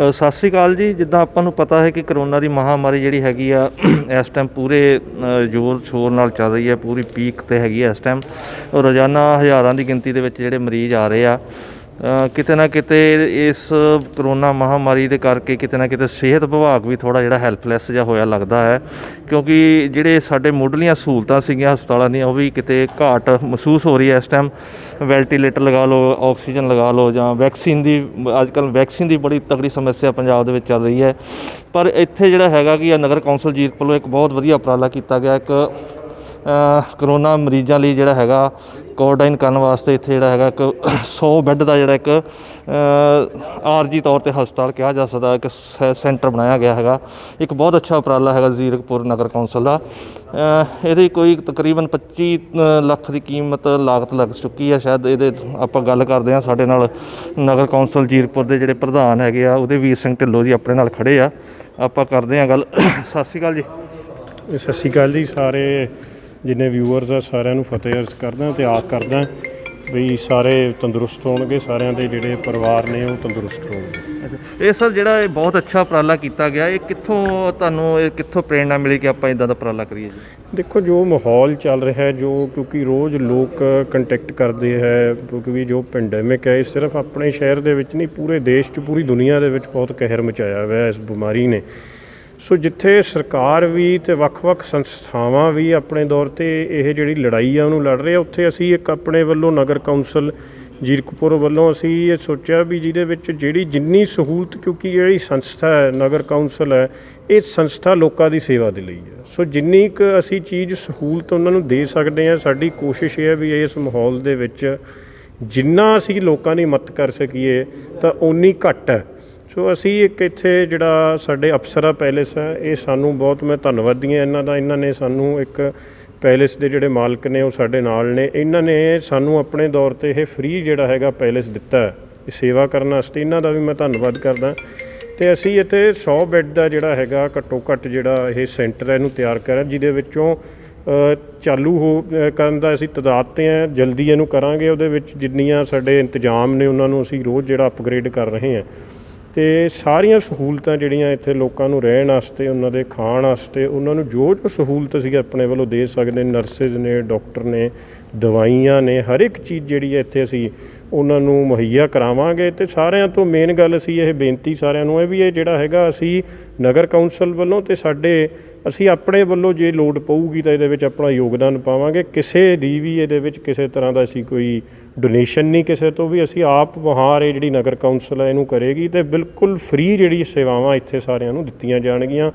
ਸਤਿ ਸ੍ਰੀ ਅਕਾਲ ਜੀ। ਜਿੱਦਾਂ ਆਪਾਂ ਨੂੰ ਪਤਾ ਹੈ ਕਿ ਕਰੋਨਾ ਦੀ ਮਹਾਮਾਰੀ ਜਿਹੜੀ ਹੈਗੀ ਆ ਇਸ ਟਾਈਮ ਪੂਰੇ ਜ਼ੋਰ ਸ਼ੋਰ ਨਾਲ ਚੱਲ ਰਹੀ ਹੈ, ਪੂਰੀ ਪੀਕ ਤੇ ਹੈਗੀ ਆ ਇਸ ਟਾਈਮ ਰੋਜ਼ਾਨਾ ਹਜ਼ਾਰਾਂ ਦੀ ਗਿਣਤੀ ਦੇ ਵਿੱਚ ਜਿਹੜੇ ਮਰੀਜ਼ ਆ ਰਹੇ ਆ। ਕਿਤੇ ਨਾ ਕਿਤੇ ਇਸ ਕਰੋਨਾ ਮਹਾਮਾਰੀ ਦੇ ਕਰਕੇ ਕਿਤੇ ਨਾ ਕਿਤੇ ਸਿਹਤ ਵਿਭਾਗ ਵੀ ਥੋੜਾ ਜਿਹੜਾ ਹੈਲਪਲੈਸ ਜਿਹਾ ਹੋਇਆ ਲੱਗਦਾ ਹੈ। ਕਿਉਂਕਿ ਜਿਹੜੇ ਸਾਡੇ ਮੁੱਢਲੀਆਂ ਸਹੂਲਤਾਂ ਸੀਗੀਆਂ ਹਸਪਤਾਲਾਂ ਦੀਆਂ, ਉਹ ਵੀ ਕਿਤੇ ਘਾਟ ਮਹਿਸੂਸ ਹੋ ਰਹੀ ਹੈ ਇਸ ਟਾਈਮ ਵੈਂਟੀਲੇਟਰ ਲਗਾ ਲਓ ਆਕਸੀਜਨ ਲਗਾ ਲਓ ਜਾਂ ਵੈਕਸੀਨ ਦੀ ਅੱਜ ਕੱਲ੍ਹ ਵੈਕਸੀਨ ਦੀ ਬੜੀ ਤਕੜੀ ਸਮੱਸਿਆ ਪੰਜਾਬ ਦੇ ਵਿੱਚ ਚੱਲ ਰਹੀ ਹੈ। ਪਰ ਇੱਥੇ ਜਿਹੜਾ ਹੈਗਾ ਕਿ ਇਹ ਨਗਰ ਕੌਂਸਲ ਜੀਰਕ ਵੱਲੋਂ ਇੱਕ ਬਹੁਤ ਵਧੀਆ ਉਪਰਾਲਾ ਕੀਤਾ ਗਿਆ। ਇੱਕ ਕਰੋਨਾ ਮਰੀਜ਼ਾਂ ਲਈ ਜਿਹੜਾ ਹੈਗਾ ਕੋਆਰੰਟਾਈਨ ਕਰਨ ਵਾਸਤੇ ਇੱਥੇ ਜਿਹੜਾ ਹੈਗਾ ਇੱਕ 100 ਬੈੱਡ ਦਾ ਜਿਹੜਾ ਇੱਕ ਆਰਜੀ ਤੌਰ ਤੇ ਹਸਪਤਾਲ ਕਿਹਾ ਜਾ ਸਕਦਾ, ਇੱਕ ਸੈ- ਸੈਂਟਰ ਬਣਾਇਆ ਗਿਆ ਹੈਗਾ। ਇੱਕ ਬਹੁਤ ਅੱਛਾ ਉਪਰਾਲਾ ਹੈਗਾ ਜ਼ੀਰਕਪੁਰ ਨਗਰ ਕੌਂਸਲ ਦਾ। ਇਹਦੀ ਕੋਈ ਤਕਰੀਬਨ 25 ਲੱਖ ਦੀ ਕੀਮਤ ਲਾਗਤ ਲੱਗ ਚੁੱਕੀ ਹੈ ਸ਼ਾਇਦ ਇਹਦੇ ਆਪਾਂ ਗੱਲ ਕਰਦੇ ਹਾਂ ਸਾਡੇ ਨਾਲ ਨਗਰ ਕੌਂਸਲ ਜ਼ੀਰਕਪੁਰ ਦੇ ਜਿਹੜੇ ਪ੍ਰਧਾਨ ਹੈਗੇ ਆ, ਉਹਦੇ ਵੀਰ ਸਿੰਘ ਢਿੱਲੋਂ ਜੀ ਆਪਣੇ ਨਾਲ ਖੜੇ ਆ। ਆਪਾਂ ਕਰਦੇ ਹਾਂ ਗੱਲ। ਸਤਿ ਸ਼੍ਰੀ ਅਕਾਲ ਜੀ। ਸਤਿ ਸ਼੍ਰੀ ਅਕਾਲ ਜੀ, ਸਾਰੇ ਜਿੰਨੇ ਵਿਊਅਰਸ ਆ ਸਾਰਿਆਂ ਨੂੰ ਫਤਿਹ ਅਰਜ਼ ਕਰਦਾ ਤੇ ਆਸ ਕਰਦਾ ਵੀ ਸਾਰੇ ਤੰਦਰੁਸਤ ਹੋਣਗੇ ਸਾਰਿਆਂ ਦੇ ਜਿਹੜੇ ਪਰਿਵਾਰ ਨੇ ਉਹ ਤੰਦਰੁਸਤ ਹੋਣਗੇ। ਇਹ ਸਰ ਜਿਹੜਾ ਇਹ ਬਹੁਤ ਅੱਛਾ ਉਪਰਾਲਾ ਕੀਤਾ ਗਿਆ ਇਹ ਕਿੱਥੋਂ ਤੁਹਾਨੂੰ ਇਹ ਕਿੱਥੋਂ ਪ੍ਰੇਰਣਾ ਮਿਲੀ ਕਿ ਆਪਾਂ ਇਦਾਂ ਦਾ ਉਪਰਾਲਾ ਕਰੀਏ ਜੀ? ਦੇਖੋ ਜੋ ਮਾਹੌਲ ਚੱਲ ਰਿਹਾ ਹੈ ਜੋ ਕਿਉਂਕਿ ਰੋਜ਼ ਲੋਕ ਕੰਟੈਕਟ ਕਰਦੇ ਹੈ ਕਿਉਂਕਿ ਜੋ ਪੈਂਡੈਮਿਕ ਹੈ ਇਹ ਸਿਰਫ ਆਪਣੇ ਸ਼ਹਿਰ ਦੇ ਵਿੱਚ ਨਹੀਂ ਪੂਰੇ ਦੇਸ਼ 'ਚ ਪੂਰੀ ਦੁਨੀਆ ਦੇ ਵਿੱਚ ਬਹੁਤ ਕਹਿਰ ਮਚਾਇਆ ਹੋਇਆ ਹੈ ਇਸ ਬਿਮਾਰੀ ਨੇ। ਸੋ ਜਿੱਥੇ ਸਰਕਾਰ ਵੀ ਤੇ ਵੱਖ-ਵੱਖ ਸੰਸਥਾਵਾਂ ਵੀ ਆਪਣੇ ਦੌਰ ਤੇ ਇਹ ਜਿਹੜੀ ਲੜਾਈ ਆ ਉਹਨੂੰ ਲੜ ਰਹੇ ਆ, ਉੱਥੇ ਅਸੀਂ ਇੱਕ ਆਪਣੇ ਵੱਲੋਂ ਨਗਰ ਕੌਂਸਲ ਜੀਰਕਪੁਰ ਵੱਲੋਂ ਅਸੀਂ ਇਹ ਸੋਚਿਆ ਵੀ ਜਿਹਦੇ ਵਿੱਚ ਜਿਹੜੀ ਜਿੰਨੀ ਸਹੂਲਤ, ਕਿਉਂਕਿ ਜਿਹੜੀ ਸੰਸਥਾ ਹੈ, ਨਗਰ ਕੌਂਸਲ ਹੈ, ਇਹ ਸੰਸਥਾ ਲੋਕਾਂ ਦੀ ਸੇਵਾ ਦੇ ਲਈ ਹੈ। ਸੋ ਜਿੰਨੀ ਕੁ ਅਸੀਂ ਚੀਜ਼ ਸਹੂਲਤ ਉਹਨਾਂ ਨੂੰ ਦੇ ਸਕਦੇ ਹਾਂ, ਸਾਡੀ ਕੋਸ਼ਿਸ਼ ਇਹ ਹੈ ਵੀ ਇਸ ਮਾਹੌਲ ਦੇ ਵਿੱਚ ਜਿੰਨਾ ਅਸੀਂ ਲੋਕਾਂ ਦੀ ਮਦਦ ਕਰ ਸਕੀਏ, ਤਾਂ ਓਨੀ ਘੱਟ ਹੈ। ਸੋ ਅਸੀਂ ਇੱਕ ਇੱਥੇ ਜਿਹੜਾ ਸਾਡੇ ਅਫਸਰਾ ਪੈਲੇਸ ਹੈ ਇਹ ਸਾਨੂੰ ਬਹੁਤ ਮੈਂ ਧੰਨਵਾਦੀ ਹਾਂ ਇਹਨਾਂ ਦਾ, ਇਹਨਾਂ ਨੇ ਸਾਨੂੰ ਇੱਕ ਪੈਲੇਸ ਦੇ ਜਿਹੜੇ ਮਾਲਕ ਨੇ ਉਹ ਸਾਡੇ ਨਾਲ ਨੇ, ਇਹਨਾਂ ਨੇ ਸਾਨੂੰ ਆਪਣੇ ਦੌਰ ਤੇ ਇਹ ਫ੍ਰੀ ਜਿਹੜਾ ਹੈਗਾ ਪੈਲੇਸ ਦਿੱਤਾ ਇਹ ਸੇਵਾ ਕਰਨ ਵਾਸਤੇ, ਇਹਨਾਂ ਦਾ ਵੀ ਮੈਂ ਧੰਨਵਾਦ ਕਰਦਾ। ਤੇ ਅਸੀਂ ਇੱਥੇ 100 ਬੈੱਡ ਦਾ ਜਿਹੜਾ ਹੈਗਾ ਘੱਟੋ ਘੱਟ ਜਿਹੜਾ ਇਹ ਸੈਂਟਰ ਹੈ, ਇਹਨੂੰ ਤਿਆਰ ਕਰਿਆ ਜਿਹਦੇ ਵਿੱਚੋਂ ਚਾਲੂ ਹੋ ਕਰਨ ਦਾ ਅਸੀਂ ਤਦਾਦ ਤੇ ਆ ਜਲਦੀ ਇਹਨੂੰ ਕਰਾਂਗੇ, ਉਹਦੇ ਵਿੱਚ ਜਿੰਨੀਆਂ ਸਾਡੇ ਇੰਤਜ਼ਾਮ ਨੇ, ਉਹਨਾਂ ਨੂੰ ਅਸੀਂ ਰੋਜ਼ ਜਿਹੜਾ ਅਪਗ੍ਰੇਡ ਕਰ ਰਹੇ ਹਾਂ। ਤੇ ਸਾਰੀਆਂ ਸਹੂਲਤਾਂ ਜਿਹੜੀਆਂ ਇੱਥੇ ਲੋਕਾਂ ਨੂੰ ਰਹਿਣ ਵਾਸਤੇ, ਉਹਨਾਂ ਦੇ ਖਾਣ ਵਾਸਤੇ, ਉਹਨਾਂ ਨੂੰ ਜੋ ਜੋ ਸਹੂਲਤ ਅਸੀਂ ਆਪਣੇ ਵੱਲੋਂ ਦੇ ਸਕਦੇ ਨਰਸਿਸ ਨੇ, ਡਾਕਟਰ ਨੇ, ਦਵਾਈਆਂ ਨੇ, ਹਰ ਇੱਕ ਚੀਜ਼ ਜਿਹੜੀ ਹੈ ਇੱਥੇ ਅਸੀਂ ਉਹਨਾਂ ਨੂੰ ਮੁਹੱਈਆ ਕਰਾਵਾਂਗੇ। ਤੇ ਸਾਰਿਆਂ ਤੋਂ ਮੇਨ ਗੱਲ ਅਸੀਂ ਇਹ ਬੇਨਤੀ ਸਾਰਿਆਂ ਨੂੰ ਹੈ ਵੀ ਇਹ ਜਿਹੜਾ ਹੈਗਾ ਅਸੀਂ ਨਗਰ ਕੌਂਸਲ ਵੱਲੋਂ ਤੇ ਸਾਡੇ, ਅਸੀਂ ਆਪਣੇ ਵੱਲੋਂ ਜੇ ਲੋੜ ਪਊਗੀ ਤਾਂ ਇਹਦੇ ਵਿੱਚ ਆਪਣਾ ਯੋਗਦਾਨ ਪਾਵਾਂਗੇ। ਕਿਸੇ ਦੀ ਵੀ ਇਹਦੇ ਵਿੱਚ ਕਿਸੇ ਤਰ੍ਹਾਂ ਦਾ ਅਸੀਂ ਕੋਈ ਡੋਨੇਸ਼ਨ ਨਹੀਂ ਕਿਸੇ ਤੋਂ ਵੀ, ਅਸੀਂ ਆਪ ਵਹਾਰ ਇਹ ਜਿਹੜੀ ਨਗਰ ਕੌਂਸਲ ਹੈ ਇਹਨੂੰ ਕਰੇਗੀ ਤੇ ਬਿਲਕੁਲ ਫ੍ਰੀ ਜਿਹੜੀ ਸੇਵਾਵਾਂ ਇੱਥੇ ਸਾਰਿਆਂ ਨੂੰ ਦਿੱਤੀਆਂ ਜਾਣਗੀਆਂ।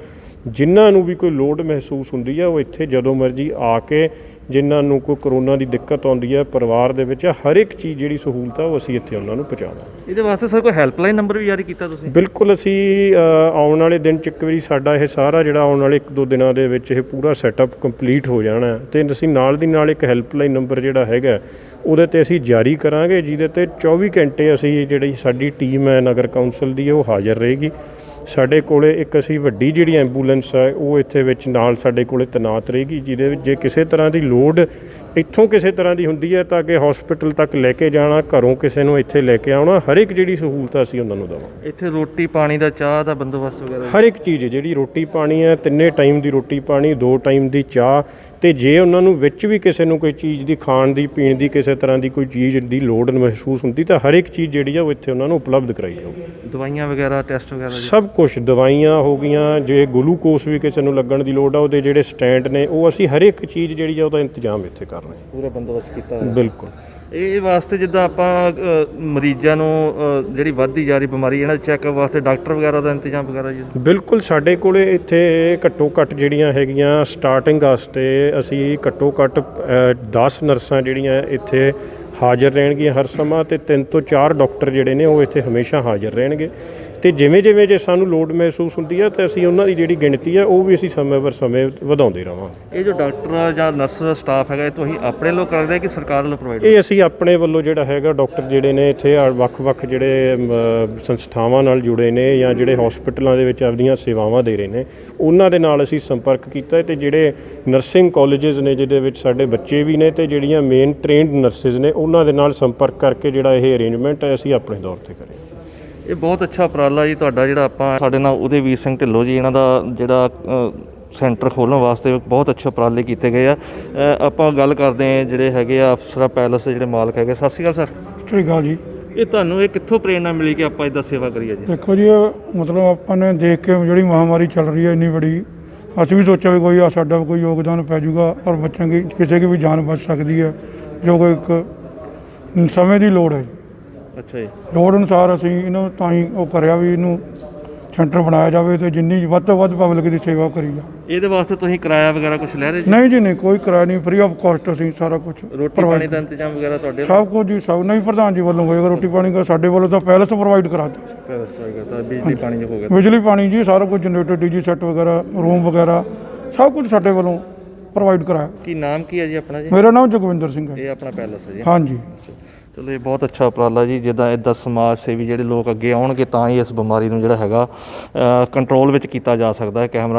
ਜਿਨ੍ਹਾਂ ਨੂੰ ਵੀ ਕੋਈ ਲੋੜ ਮਹਿਸੂਸ ਹੁੰਦੀ ਹੈ ਉਹ ਇੱਥੇ ਜਦੋਂ ਮਰਜ਼ੀ ਆ ਕੇ ਜਿਨ੍ਹਾਂ ਨੂੰ ਕੋਈ ਕਰੋਨਾ ਦੀ ਦਿੱਕਤ ਆਉਂਦੀ ਹੈ ਪਰਿਵਾਰ ਦੇ ਵਿੱਚ ਹਰ ਇੱਕ ਚੀਜ਼ ਜਿਹੜੀ ਸਹੂਲਤ ਆ ਉਹ ਅਸੀਂ ਇੱਥੇ ਉਹਨਾਂ ਨੂੰ ਪਹੁੰਚਾਵਾਂਗੇ। ਇਹਦੇ ਵਾਸਤੇ ਸਰ ਕੋਈ ਹੈਲਪਲਾਈਨ ਨੰਬਰ ਵੀ ਜਾਰੀ ਕੀਤਾ ਤੁਸੀਂ? ਬਿਲਕੁਲ ਅਸੀਂ ਅ, ਆਉਣ ਵਾਲੇ ਦਿਨ ਚ ਇੱਕ ਵਾਰੀ ਸਾਡਾ ਇਹ ਸਾਰਾ ਜਿਹੜਾ ਆਉਣ ਵਾਲੇ ਇੱਕ ਦੋ ਦਿਨਾਂ ਦੇ ਵਿੱਚ ਇਹ ਪੂਰਾ ਸੈਟਅਪ ਕੰਪਲੀਟ ਹੋ ਜਾਣਾ ਹੈ। ਤੇ ਅਸੀਂ ਨਾਲ ਦੀ ਨਾਲ ਇੱਕ ਹੈਲਪਲਾਈਨ ਨੰਬਰ ਜਿਹੜਾ ਹੈਗਾ ਉਹਦੇ ਤੇ ਅਸੀਂ ਜਾਰੀ ਕਰਾਂਗੇ ਜਿਹਦੇ ਤੇ 24 ਘੰਟੇ ਅਸੀਂ ਜਿਹੜੀ ਸਾਡੀ ਟੀਮ ਹੈ ਨਗਰ ਕੌਂਸਲ ਦੀ ਉਹ ਹਾਜ਼ਰ ਰਹੇਗੀ। ਸਾਡੇ ਕੋਲੇ ਇੱਕ ਅਸੀਂ ਵੱਡੀ ਜਿਹੜੀ ਐਂਬੂਲੈਂਸ ਹੈ ਉਹ ਇੱਥੇ ਵਿੱਚ ਨਾਲ ਸਾਡੇ ਕੋਲੇ ਤੈਨਾਤ ਰਹੇਗੀ ਜਿਹਦੇ ਵਿੱਚ ਜੇ ਕਿਸੇ ਤਰ੍ਹਾਂ ਦੀ ਲੋਡ ਇੱਥੋਂ ਕਿਸੇ ਤਰ੍ਹਾਂ ਦੀ ਹੁੰਦੀ ਹੈ ਤਾਂ ਕਿ ਹਸਪੀਟਲ ਤੱਕ ਲੈ ਕੇ ਜਾਣਾ ਘਰੋਂ ਕਿਸੇ ਨੂੰ ਇੱਥੇ ਲੈ ਕੇ ਆਉਣਾ ਹਰ ਇੱਕ ਜਿਹੜੀ ਸਹੂਲਤ ਅਸੀਂ ਉਹਨਾਂ ਨੂੰ ਦੇਵਾਂਗੇ। ਇੱਥੇ ਰੋਟੀ ਪਾਣੀ ਦਾ ਚਾਹ ਦਾ ਬੰਦੋਬਸਤ ਵਗੈਰਾ ਹਰ ਇੱਕ ਚੀਜ਼ ਜਿਹੜੀ ਰੋਟੀ ਪਾਣੀ ਹੈ ਤਿੰਨੇ ਟਾਈਮ ਦੀ ਰੋਟੀ ਪਾਣੀ ਦੋ ਟਾਈਮ ਦੀ ਚਾਹ ਤੇ ਜੇ ਉਹਨਾਂ ਨੂੰ ਵਿੱਚ ਵੀ ਕਿਸੇ ਨੂੰ ਕੋਈ ਚੀਜ਼ ਦੀ ਖਾਣ ਦੀ ਪੀਣ ਦੀ ਕਿਸੇ ਤਰ੍ਹਾਂ ਦੀ ਕੋਈ ਚੀਜ਼ ਦੀ ਲੋੜ ਮਹਿਸੂਸ ਹੁੰਦੀ ਤਾਂ ਹਰ ਇੱਕ ਚੀਜ਼ ਜਿਹੜੀ ਆ ਉਹ ਇੱਥੇ ਉਹਨਾਂ ਨੂੰ ਉਪਲਬਧ ਕਰਾਈ ਜਾਊਗੀ ਦਵਾਈਆਂ ਵਗੈਰਾ ਟੈਸਟ ਵਗੈਰਾ ਸਭ ਕੁਝ ਦਵਾਈਆਂ ਹੋ ਗਈਆਂ ਜੇ ਗਲੂਕੋਸ ਵੀ ਕਿਸੇ ਨੂੰ ਲੱਗਣ ਦੀ ਲੋੜ ਆ ਉਹਦੇ ਜਿਹੜੇ ਸਟੈਂਡ ਨੇ ਉਹ ਅਸੀਂ ਹਰ ਇੱਕ ਚੀਜ਼ ਜਿਹੜੀ ਆ ਉਹਦਾ ਇੰਤਜ਼ਾਮ ਇੱਥੇ ਕਰ ਰਹੇ ਪੂਰਾ ਬੰਦੋਬਸਤ ਕੀਤਾ ਹਾਂ ਬਿਲਕੁਲ। ਇਹ ਵਾਸਤੇ ਜਿੱਦਾਂ ਆਪਾਂ ਮਰੀਜ਼ਾਂ ਨੂੰ ਜਿਹੜੀ ਵੱਧਦੀ ਜਾ ਰਹੀ ਬਿਮਾਰੀ ਇਹਨਾਂ ਦੇ ਚੈੱਕਅਪ ਵਾਸਤੇ ਡਾਕਟਰ ਵਗੈਰਾ ਦਾ ਇੰਤਜ਼ਾਮ ਵਗੈਰਾ ਜੀ? ਬਿਲਕੁਲ ਸਾਡੇ ਕੋਲੇ ਇੱਥੇ ਘੱਟੋ ਘੱਟ ਜਿਹੜੀਆਂ ਹੈਗੀਆਂ ਸਟਾਰਟਿੰਗ ਵਾਸਤੇ ਅਸੀਂ ਘੱਟੋ ਘੱਟ 10 ਨਰਸਾਂ ਜਿਹੜੀਆਂ ਇੱਥੇ ਹਾਜ਼ਰ ਰਹਿਣਗੀਆਂ ਹਰ ਸਮਾਂ ਤੇ 3 ਤੋਂ 4 ਡਾਕਟਰ ਜਿਹੜੇ ਨੇ ਉਹ ਇੱਥੇ ਹਮੇਸ਼ਾ ਹਾਜ਼ਰ ਰਹਿਣਗੇ। ਤੇ ਜਿਵੇਂ ਜਿਵੇਂ ਜੇ ਸਾਨੂੰ ਲੋਡ ਮਹਿਸੂਸ ਹੁੰਦੀ ਹੈ ਤੇ ਅਸੀਂ ਉਹਨਾਂ ਦੀ ਜਿਹੜੀ ਗਿਣਤੀ ਹੈ ਉਹ ਵੀ ਅਸੀਂ ਸਮੇਂ ਬਰ ਸਮੇਂ ਵਧਾਉਂਦੇ ਰਵਾਂਗੇ ਇਹ ਜੋ ਡਾਕਟਰ ਜਾਂ ਨਰਸ ਸਟਾਫ ਹੈਗਾ ਇਹ ਤੁਸੀਂ ਆਪਣੇ ਲੋਕ ਕਰਦੇ ਕਿ ਸਰਕਾਰ ਵੱਲੋਂ ਪ੍ਰੋਵਾਈਡ ਇਹ ਅਸੀਂ ਆਪਣੇ ਵੱਲੋਂ ਜਿਹੜਾ ਹੈਗਾ ਡਾਕਟਰ ਜਿਹੜੇ ਨੇ ਇੱਥੇ ਵੱਖ-ਵੱਖ ਜਿਹੜੇ ਸੰਸਥਾਵਾਂ ਨਾਲ ਜੁੜੇ ਨੇ ਜਾਂ ਜਿਹੜੇ ਹਸਪੀਟਲਾਂ ਦੇ ਵਿੱਚ ਆਪਦੀਆਂ ਸੇਵਾਵਾਂ ਦੇ ਰਹੇ ਨੇ ਉਹਨਾਂ ਦੇ ਨਾਲ ਅਸੀਂ ਸੰਪਰਕ ਕੀਤਾ ਤੇ ਜਿਹੜੇ ਨਰਸਿੰਗ ਕਾਲਜਸ ਨੇ ਜਿਹਦੇ ਵਿੱਚ ਸਾਡੇ ਬੱਚੇ ਵੀ ਨੇ ਤੇ ਜਿਹੜੀਆਂ ਮੇਨ ਟ੍ਰੇਨਡ ਨਰਸਿਸ ਨੇ ਉਹਨਾਂ ਦੇ ਨਾਲ ਸੰਪਰਕ ਕਰਕੇ ਜਿਹੜਾ ਇਹ ਅਰੇਂਜਮੈਂਟ ਹੈ ਅਸੀਂ ਆਪਣੇ ਦੌਰ ਤੇ ਕਰੇ। ਇਹ ਬਹੁਤ ਅੱਛਾ ਉਪਰਾਲਾ ਜੀ ਤੁਹਾਡਾ ਜਿਹੜਾ ਆਪਾਂ ਸਾਡੇ ਨਾਲ ਉਦੇਵੀਰ ਸਿੰਘ ਢਿੱਲੋਂ ਜੀ ਇਹਨਾਂ ਦਾ ਜਿਹੜਾ ਸੈਂਟਰ ਖੋਲ੍ਹਣ ਵਾਸਤੇ ਬਹੁਤ ਅੱਛੇ ਉਪਰਾਲੇ ਕੀਤੇ ਗਏ ਆ। ਆਪਾਂ ਗੱਲ ਕਰਦੇ ਹਾਂ ਜਿਹੜੇ ਹੈਗੇ ਆ ਅਫਸਰਾ ਪੈਲਸ ਦੇ ਜਿਹੜੇ ਮਾਲਕ ਹੈਗੇ। ਸਤਿ ਸ਼੍ਰੀ ਅਕਾਲ ਸਰ। ਸਤਿ ਸ਼੍ਰੀ ਅਕਾਲ ਜੀ। ਇਹ ਤੁਹਾਨੂੰ ਇਹ ਕਿੱਥੋਂ ਪ੍ਰੇਰਣਾ ਮਿਲੀ ਕਿ ਆਪਾਂ ਇਦਾਂ ਸੇਵਾ ਕਰੀਏ ਜੀ? ਦੇਖੋ ਜੀ ਮਤਲਬ ਆਪਾਂ ਨੇ ਦੇਖ ਕੇ ਜਿਹੜੀ ਮਹਾਮਾਰੀ ਚੱਲ ਰਹੀ ਹੈ ਇੰਨੀ ਬੜੀ ਅਸੀਂ ਵੀ ਸੋਚਿਆ ਵੀ ਕੋਈ ਆ ਸਾਡਾ ਕੋਈ ਯੋਗਦਾਨ ਪੈ ਜਾਊਗਾ ਔਰ ਬੱਚਿਆਂ ਦੀ ਕਿਸੇ ਦੀ ਵੀ ਜਾਨ ਬਚ ਸਕਦੀ ਹੈ ਜੋ ਕੋਈ ਇੱਕ ਸਮੇਂ ਦੀ ਲੋੜ ਹੈ ਜੀ। ਅੱਛਾ ਜੀ। ਲੋੜ ਅਨੁਸਾਰ ਅਸੀਂ ਇਹਨੂੰ ਤਾਂ ਹੀ ਉਹ ਕਰਿਆ ਵੀ ਇਹਨੂੰ ਸੈਂਟਰ ਬਣਾਇਆ ਜਾਵੇ ਤੇ ਜਿੰਨੀ ਵੱਧ ਤੋਂ ਵੱਧ ਪਬਲਿਕ ਦੀ ਸੇਵਾ ਕਰੀ ਜਾ। ਇਹਦੇ ਵਾਸਤੇ ਤੁਸੀਂ ਕਿਰਾਇਆ ਵਗੈਰਾ ਕੁਝ ਲੈ ਰਹੇ ਜੀ? ਨਹੀਂ ਜੀ ਨਹੀਂ ਕੋਈ ਕਿਰਾਇਆ ਨਹੀਂ ਫ੍ਰੀ ਆਫ ਕਾਸਟ ਅਸੀਂ ਸਾਰਾ ਕੁਝ ਰੋਟੀ ਪਾਣੀ ਦਾ ਇੰਤਜ਼ਾਮ ਵਗੈਰਾ ਤੁਹਾਡੇ ਸਭ ਕੁਝ ਜੀ ਸਭ ਨਹੀਂ ਪ੍ਰਧਾਨ ਜੀ ਵੱਲੋਂ ਹੋਏਗਾ ਰੋਟੀ ਪਾਣੀ ਦਾ ਸਾਡੇ ਵੱਲੋਂ ਤਾਂ ਪੈਲਸ ਪ੍ਰੋਵਾਈਡ ਕਰਾਤਾ ਪੈਲਸ ਦਾ ਬਿਜਲੀ ਪਾਣੀ ਜੋ ਹੋ ਗਿਆ। ਬਿਜਲੀ ਪਾਣੀ ਜੀ ਸਾਰਾ ਕੁਝ ਜਨਰੇਟਰ ਡੀਜੀ ਸੈੱਟ ਵਗੈਰਾ ਰੂਮ ਵਗੈਰਾ ਸਭ ਕੁਝ ਸਾਡੇ ਵੱਲੋਂ ਪ੍ਰੋਵਾਈਡ ਕਰਾਇਆ। ਕੀ ਨਾਮ ਕੀ ਹੈ ਜੀ ਆਪਣਾ ਜੀ? ਮੇਰਾ ਨਾਮ ਜਗਵਿੰਦਰ ਸਿੰਘ ਹੈ। ਇਹ ਆਪਣਾ ਪੈਲਸ ਹੈ ਜੀ। ਹਾਂਜੀ। ਚਲੋ ਇਹ ਬਹੁਤ ਅੱਛਾ ਉਪਰਾਲਾ ਜੀ, ਜਿੱਦਾਂ ਇਦਾਂ ਸਮਾਜ ਸੇਵੀ ਜਿਹੜੇ ਲੋਕ ਅੱਗੇ ਆਉਣਗੇ ਤਾਂ ਹੀ ਇਸ ਬਿਮਾਰੀ ਨੂੰ ਜਿਹੜਾ ਹੈਗਾ ਕੰਟਰੋਲ ਵਿੱਚ ਕੀਤਾ ਜਾ ਸਕਦਾ ਹੈ, ਕੈਮਰਾ